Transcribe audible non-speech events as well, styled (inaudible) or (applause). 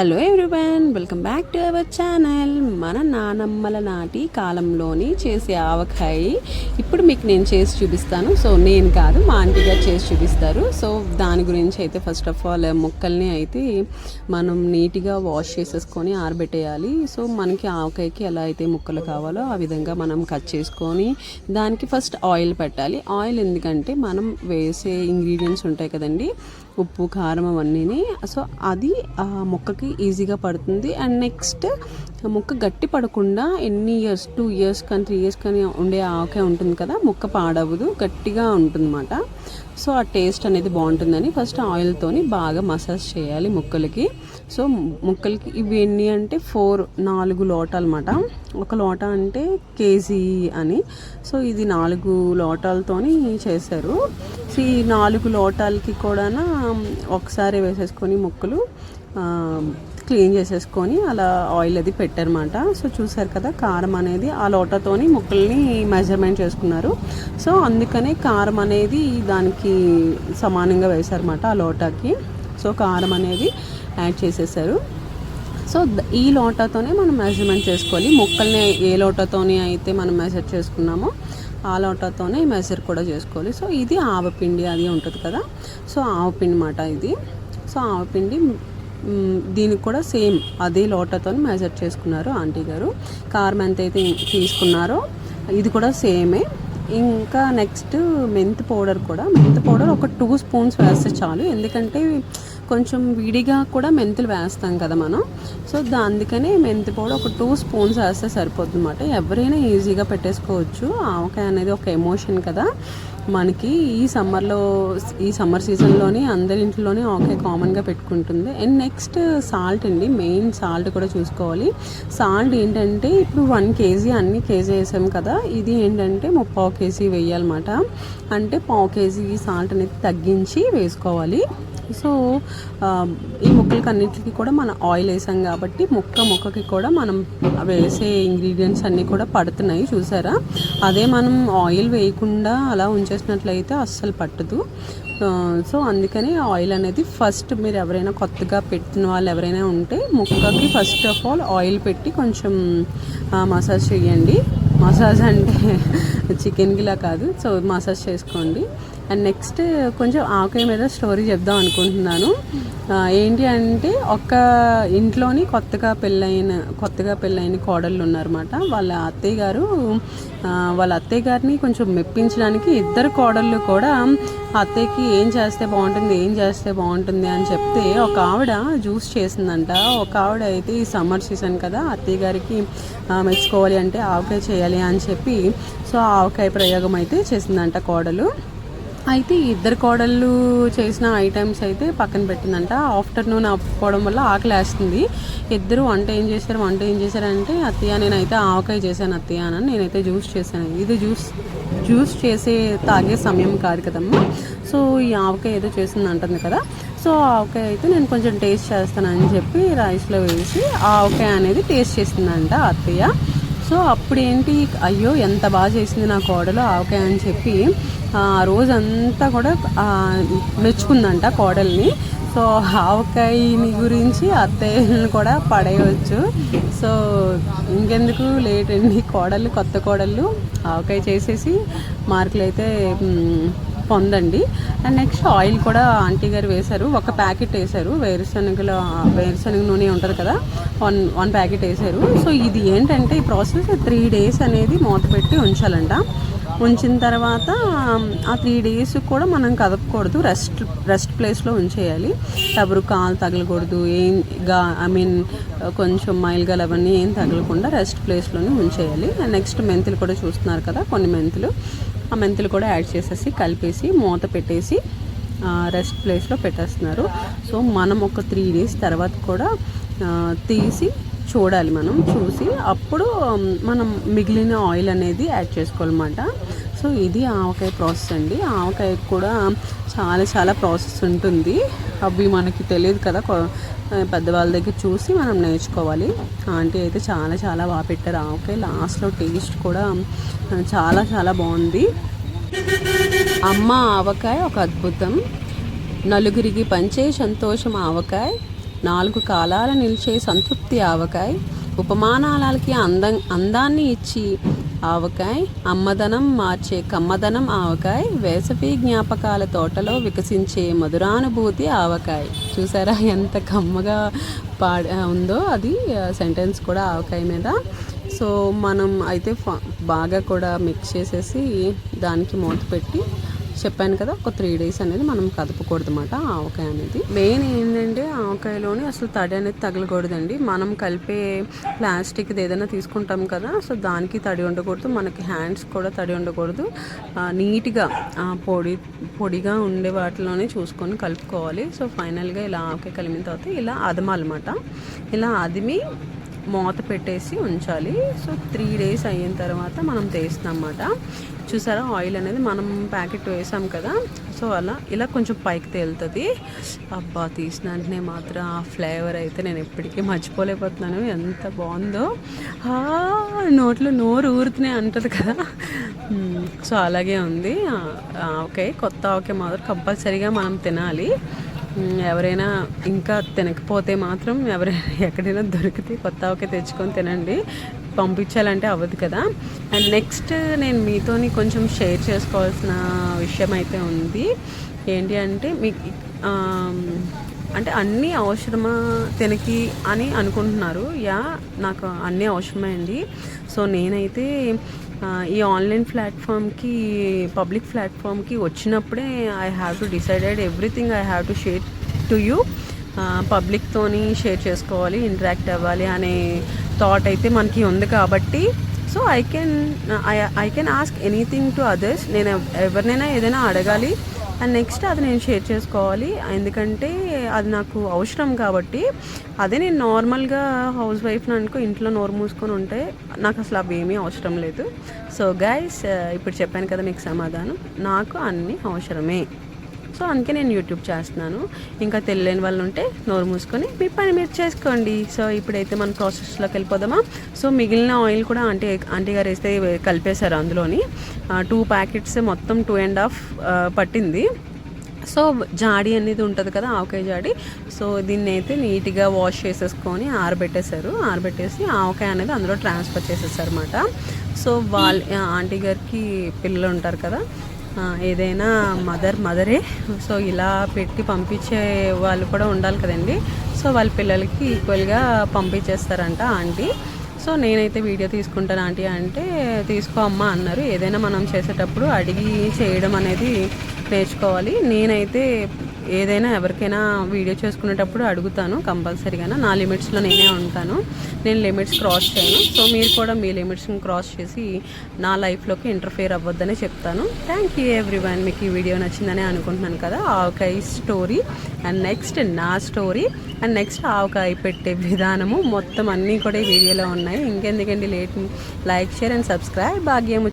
Hello everyone welcome back to our channel. మన నానమ్మల నాటి కాలంలోని చేసే ఆవకాయ. ఇప్పుడు మీకు నేను చేసి చూపిస్తాను. సో నేను కాదు మా ఆంటీ గారు చేసి చూపిస్తారు. సో దాని గురించి అయితే ఫస్ట్ ఆఫ్ ఆల్ ముక్కల్ని అయితే మనం నీట్గా వాష్ చేసేసుకొని ఆరబెట్టేయాలి. సో మనకి ఆవకాయకి ఎలా అయితే ముక్కలు కావాలో ఆ విధంగా మనం కట్ చేసుకొని దానికి ఫస్ట్ ఆయిల్ పెట్టాలి. ఆయిల్ ఎందుకంటే మనం వేసే ఇంగ్రీడియంట్స్ ఉంటాయి కదండి ఉప్పు కారం అవన్నీని. సో అది ఆ మొక్కకి ఈజీగా పడుతుంది. అండ్ నెక్స్ట్ మొక్క గట్టి పడకుండా ఎన్ని ఇయర్స్ టూ ఇయర్స్ కానీ త్రీ ఇయర్స్ కానీ ఉండే ఆకే ఉంటుంది కదా మొక్క పాడవదు గట్టిగా ఉంటుందన్నమాట. సో ఆ టేస్ట్ అనేది బాగుంటుందని ఫస్ట్ ఆయిల్తోని బాగా మసాజ్ చేయాలి ముక్కలకి. సో ముక్కలకి ఇవి ఎన్ని అంటే ఫోర్ నాలుగు లోటాలన్నమాట. ఒక లోట అంటే కేజీ అని. సో ఇది నాలుగు లోటాలతోని చేశారు. సో ఈ నాలుగు లోటాలకి కూడా ఒకసారి వేసేసుకొని ముక్కలు క్లీన్ చేసేసుకొని అలా ఆయిల్ అది పెట్టారనమాట సో చూసారు కదా కారం అనేది ఆ లోటతోని ముక్కల్ని మెజర్మెంట్ చేసుకున్నారు. సో అందుకనే కారం అనేది దానికి సమానంగా వేశారన్నమాట ఆ లోటాకి. సో కారం అనేది యాడ్ చేసేసారు. సో ఈ లోటాతోనే మనం మెజర్మెంట్ చేసుకోవాలి. ముక్కల్ని ఏ లోటాతోని అయితే మనం మెజర్ చేసుకున్నామో ఆ లోటాతోనే మెజర్ కూడా చేసుకోవాలి. సో ఇది ఆవపిండి అది ఉంటుంది కదా. సో ఆవపిండి మాట ఇది. సో ఆవపిండి దీనికి కూడా సేమ్ అదే లోటతో మెజర్ చేసుకున్నారు ఆంటీ గారు. కారం ఎంత అయితే తీసుకున్నారో ఇది కూడా సేమే. ఇంకా నెక్స్ట్ మెంతి పౌడర్ కూడా. మెంతి పౌడర్ ఒక టూ స్పూన్స్ వేస్తే చాలు. ఎందుకంటే కొంచెం విడిగా కూడా మెంతులు వేస్తాం కదా మనం. సో దా అందుకనే మెంతి పౌడర్ ఒక టూ స్పూన్స్ వేస్తే సరిపోతుంది అనమాట ఎవరైనా ఈజీగా పెట్టేసుకోవచ్చు. ఆవకాయ అనేది ఒక ఎమోషన్ కదా. మనకి ఈ సమ్మర్లో ఈ సమ్మర్ సీజన్లోనే అందరి ఇంట్లోనే ఆవకాయ కామన్గా పెట్టుకుంటుంది. అండ్ నెక్స్ట్ సాల్ట్ అండి. మెయిన్ సాల్ట్ కూడా చూసుకోవాలి. సాల్ట్ ఏంటంటే ఇప్పుడు వన్ కేజీ అన్ని కేజీ వేసాం కదా. ఇది ఏంటంటే ముప్పావు కేజీ వేయాలన్నమాట. అంటే పావు కేజీ సాల్ట్ అనేది తగ్గించి వేసుకోవాలి. సో um, ఈ మొక్కలకి అన్నిటికీ కూడా మనం ఆయిల్ వేసాం కాబట్టి ముక్క ముక్కకి కూడా మనం వేసే ఇంగ్రీడియంట్స్ అన్నీ కూడా పడుతున్నాయి చూసారా? అదే మనం ఆయిల్ వేయకుండా అలా ఉంచేసినట్లయితే అస్సలు పట్టదు. సో అందుకని ఆయిల్ అనేది ఫస్ట్ మీరు ఎవరైనా కొత్తగా పెట్టిన వాళ్ళు ఎవరైనా ఉంటే ముక్కకి ఫస్ట్ ఆఫ్ ఆల్ ఆయిల్ పెట్టి కొంచెం మసాజ్ చేయండి. మసాజ్ అంటే (laughs) చికెన్కిలా కాదు. సో మసాజ్ చేసుకోండి. అండ్ నెక్స్ట్ కొంచెం ఆవకాయ మీద స్టోరీ చెప్దాం అనుకుంటున్నాను. ఏంటి అంటే ఒక ఇంట్లోని కొత్తగా పెళ్ళైన కొత్తగా పెళ్ళైన కోడళ్ళు ఉన్నారన్నమాట. వాళ్ళ అత్తయ్య గారు వాళ్ళ అత్తయ్య గారిని కొంచెం మెప్పించడానికి ఇద్దరు కోడళ్ళు కూడా అత్తయ్యకి ఏం చేస్తే బాగుంటుంది ఏం చేస్తే బాగుంటుంది అని చెప్తే ఒక ఆవిడ జ్యూస్ చేసిందంట. ఒక ఆవిడ అయితే ఈ సమ్మర్ సీజన్ కదా అత్తయ్య గారికి మెచ్చుకోవాలి అంటే ఆవకాయ చేయాలి అని చెప్పి సో ఆవకాయ ప్రయోగం అయితే చేసిందంట కోడలు. అయితే ఈ ఇద్దరు కోడళ్ళు చేసిన ఐటమ్స్ అయితే పక్కన పెట్టిందంట. ఆఫ్టర్నూన్ అప్పుకోవడం వల్ల ఆకలి వేస్తుంది ఇద్దరు వంట ఏం చేశారు? వంట ఏం చేశారంటే అత్తయ్య నేనైతే ఆవకాయ చేశాను అత్తయ్య అని నేనైతే జ్యూస్ చేశాను. ఇది జ్యూస్ జ్యూస్ చేసే తాగే సమయం కాదు కదమ్మా. సో ఈ ఆవకాయ ఏదో చేసింది అంటుంది కదా. సో ఆవకాయ అయితే నేను కొంచెం టేస్ట్ చేస్తానని చెప్పి రైస్లో వేసి ఆవకాయ అనేది టేస్ట్ చేసిందంట అత్తయ్య. సో అప్పుడు ఏంటి అయ్యో ఎంత బాగా చేసింది నా కోడలు ఆవకాయ అని చెప్పి రోజంతా కూడా మెచ్చుకుందంట కోడల్ని. సో ఆవకాయని గురించి అత్తయ్యని కూడా పడేయవచ్చు సో ఇంకెందుకు లేట్ అండి కోడళ్ళు కొత్త కోడళ్ళు ఆవకాయ చేసేసి మార్కులు అయితే పొందండి. అండ్ నెక్స్ట్ ఆయిల్ కూడా ఆంటీ గారు వేశారు. ఒక ప్యాకెట్ వేశారు. వేరుశనగలో వేరుశనగ నూనె ఉంటుంది కదా వన్ వన్ ప్యాకెట్ వేశారు. సో ఇది ఏంటంటే ఈ ప్రాసెస్ త్రీ డేస్ అనేది మూత పెట్టి ఉంచాలంట. ఉంచిన తర్వాత ఆ త్రీ డేస్ కూడా మనం కదపకూడదు. రెస్ట్ రెస్ట్ ప్లేస్లో ఉంచేయాలి. ఎవరు కాలు తగలకూడదు. ఏం గా ఐ మీన్ కొంచెం మైల్గా అవన్నీ ఏం తగలకుండా రెస్ట్ ప్లేస్లోనే ఉంచేయాలి. నెక్స్ట్ మెంతులు కూడా చూస్తున్నారు కదా కొన్ని మెంతులు. ఆ మెంతులు కూడా యాడ్ చేసేసి కలిపేసి మూత పెట్టేసి రెస్ట్ ప్లేస్లో పెట్టేస్తున్నారు. సో మనం ఒక త్రీ డేస్ తర్వాత కూడా తీసి చూడాలి మనం చూసి అప్పుడు మనం మిగిలిన ఆయిల్ అనేది యాడ్ చేసుకోవాలన్నమాట. సో ఇది ఆవకాయ ప్రాసెస్ అండి. ఆవకాయ కూడా చాలా చాలా ప్రాసెస్ ఉంటుంది. అవి మనకి తెలియదు కదా పెద్దవాళ్ళ దగ్గర చూసి మనం నేర్చుకోవాలి. ఆంటీ అయితే చాలా చాలా బాగా పెట్టారు ఆవకాయ. లాస్ట్లో టేస్ట్ కూడా చాలా చాలా బాగుంది. అమ్మ ఆవకాయ ఒక అద్భుతం. నలుగురికి పంచే సంతోషం ఆవకాయ. నాలుగు కాలాల నిలిచే సంతృప్తి ఆవకాయ్ ఉపమానాలకి అందం అందాన్ని ఇచ్చి ఆవకాయ్ అమ్మదనం మార్చే కమ్మదనం ఆవకాయ్ వేసవి జ్ఞాపకాల తోటలో వికసించే మధురానుభూతి ఆవకాయ. చూసారా ఎంత కమ్మగా పాడ ఉందో అది సెంటెన్స్ కూడా ఆవకాయ మీద. సో మనం అయితే ఫ- బాగా కూడా మిక్స్ చేసేసి దానికి మూత పెట్టి చెప్పాను కదా ఒక త్రీ డేస్ అనేది మనం కదపకూడదు అనమాట ఆవకాయ అనేది. మెయిన్ ఏంటంటే ఆవకాయలోని అసలు తడి అనేది తగలకూడదండి. మనం కలిపే ప్లాస్టిక్ది ఏదైనా తీసుకుంటాం కదా సో దానికి తడి ఉండకూడదు మనకి హ్యాండ్స్ కూడా తడి ఉండకూడదు. నీట్గా పొడి పొడిగా ఉండే వాటిలోనే చూసుకొని కలుపుకోవాలి. సో ఫైనల్గా ఇలా ఆవకాయ కలిపిన తర్వాత ఇలా అదమాలన్నమాట. ఇలా అదిమి మూత పెట్టేసి ఉంచాలి. సో త్రీ డేస్ అయిన తర్వాత మనం తీస్తాం అన్నమాట చూసారా ఆయిల్ అనేది మనం ప్యాకెట్ వేసాం కదా. సో అలా ఇలా కొంచెం పైకి తేలుతుంది. అబ్బా తీసిన వెంటనే మాత్రం ఆ ఫ్లేవర్ అయితే నేను ఎప్పటికీ మర్చిపోలేకపోతున్నాను. ఎంత బాగుందో. ఆ, నోట్లో నోరు ఊరుతూనే అంటుంది కదా. సో అలాగే ఉంది. ఓకే కొత్త ఓకే మాత్రం కంపల్సరీగా మనం తినాలి. ఎవరైనా ఇంకా తినకపోతే మాత్రం ఎవరైనా ఎక్కడైనా దొరికితే కొత్త ఒక తెచ్చుకొని తినండి. పంపించాలంటే అవ్వదు కదా. అండ్ నెక్స్ట్ నేను మీతోని కొంచెం షేర్ చేసుకోవాల్సిన విషయం అయితే ఉంది. ఏంటి అంటే మీకు అంటే అన్నీ అవసరమా తినకి అని అనుకుంటున్నారు. యా నాకు అన్నీ అవసరమే అండి. సో నేనైతే ఈ ఆన్లైన్ ప్లాట్ఫామ్కి పబ్లిక్ ప్లాట్ఫామ్కి వచ్చినప్పుడే I have to decided everything I have to share to you పబ్లిక్తోని share చేసుకోవాలి ఇంటరాక్ట్ అవ్వాలి అనే థాట్ అయితే మనకి ఉంది కాబట్టి so I can I can ask anything to others నేను ఎవరినైనా ఏదైనా అడగాలి అండ్ నెక్స్ట్ అది నేను షేర్ చేసుకోవాలి. ఎందుకంటే అది నాకు అవసరం కాబట్టి. అదే నేను నార్మల్గా హౌస్ వైఫ్ని అనుకో ఇంట్లో నోరు మూసుకొని ఉంటే నాకు అసలు అవి ఏమీ అవసరం లేదు. సో గైస్ uh, ఇప్పుడు చెప్పాను కదా మీకు సమాధానం. నాకు అన్నీ అవసరమే. సో అందుకే నేను యూట్యూబ్ చేస్తున్నాను. ఇంకా తెలియని వాళ్ళు ఉంటే నోరు మూసుకొని మీ పని మీరు చేసుకోండి. సో ఇప్పుడైతే మనం ప్రాసెస్లోకి వెళ్ళిపోదామా? సో మిగిలిన ఆయిల్ కూడా ఆంటీ ఆంటీ గారు వేస్తే కలిపేశారు అందులోని. టూ ప్యాకెట్స్ మొత్తం టూ అండ్ హాఫ్ పట్టింది. సో జాడి అనేది ఉంటుంది కదా ఆవకాయ జాడి. సో దీన్ని అయితే నీట్గా వాష్ చేసేసుకొని ఆరబెట్టేశారు. ఆరబెట్టేసి ఆవకాయ అనేది అందులో ట్రాన్స్ఫర్ చేసేసారు అనమాట సో వాళ్ళ ఆంటీ గారికి పిల్లలు ఉంటారు కదా ఏదైనా మదర్ మదరే. సో ఇలా పెట్టి పంపించే వాళ్ళు కూడా ఉండాలి కదండి. సో వాళ్ళ పిల్లలకి ఈక్వల్గా పంపించేస్తారంట ఆంటీ. సో నేనైతే వీడియో తీసుకుంటాను ఆంటీ అంటే తీసుకో అమ్మా అన్నారు. ఏదైనా మనం చేసేటప్పుడు అడిగి చేయడం అనేది నేర్చుకోవాలి. నేనైతే ఏదైనా ఎవరికైనా వీడియో చేసుకునేటప్పుడు అడుగుతాను కంపల్సరీగా నా లిమిట్స్లో నేనే ఉంటాను. నేను లిమిట్స్ క్రాస్ చేయను. సో మీరు కూడా మీ లిమిట్స్ని క్రాస్ చేసి నా లైఫ్లోకి ఇంటర్ఫేర్ అవ్వద్దని చెప్తాను. Thank you everyone. మీకు ఈ వీడియో నచ్చిందని అనుకుంటున్నాను కదా. ఆవకాయ స్టోరీ అండ్ నెక్స్ట్ నా స్టోరీ అండ్ నెక్స్ట్ ఆవకాయ పెట్టే విధానము. మొత్తం అన్నీ కూడా ఈ వీడియోలో ఉన్నాయి. ఇంకెందుకండి late? Like share and subscribe. Bhagyam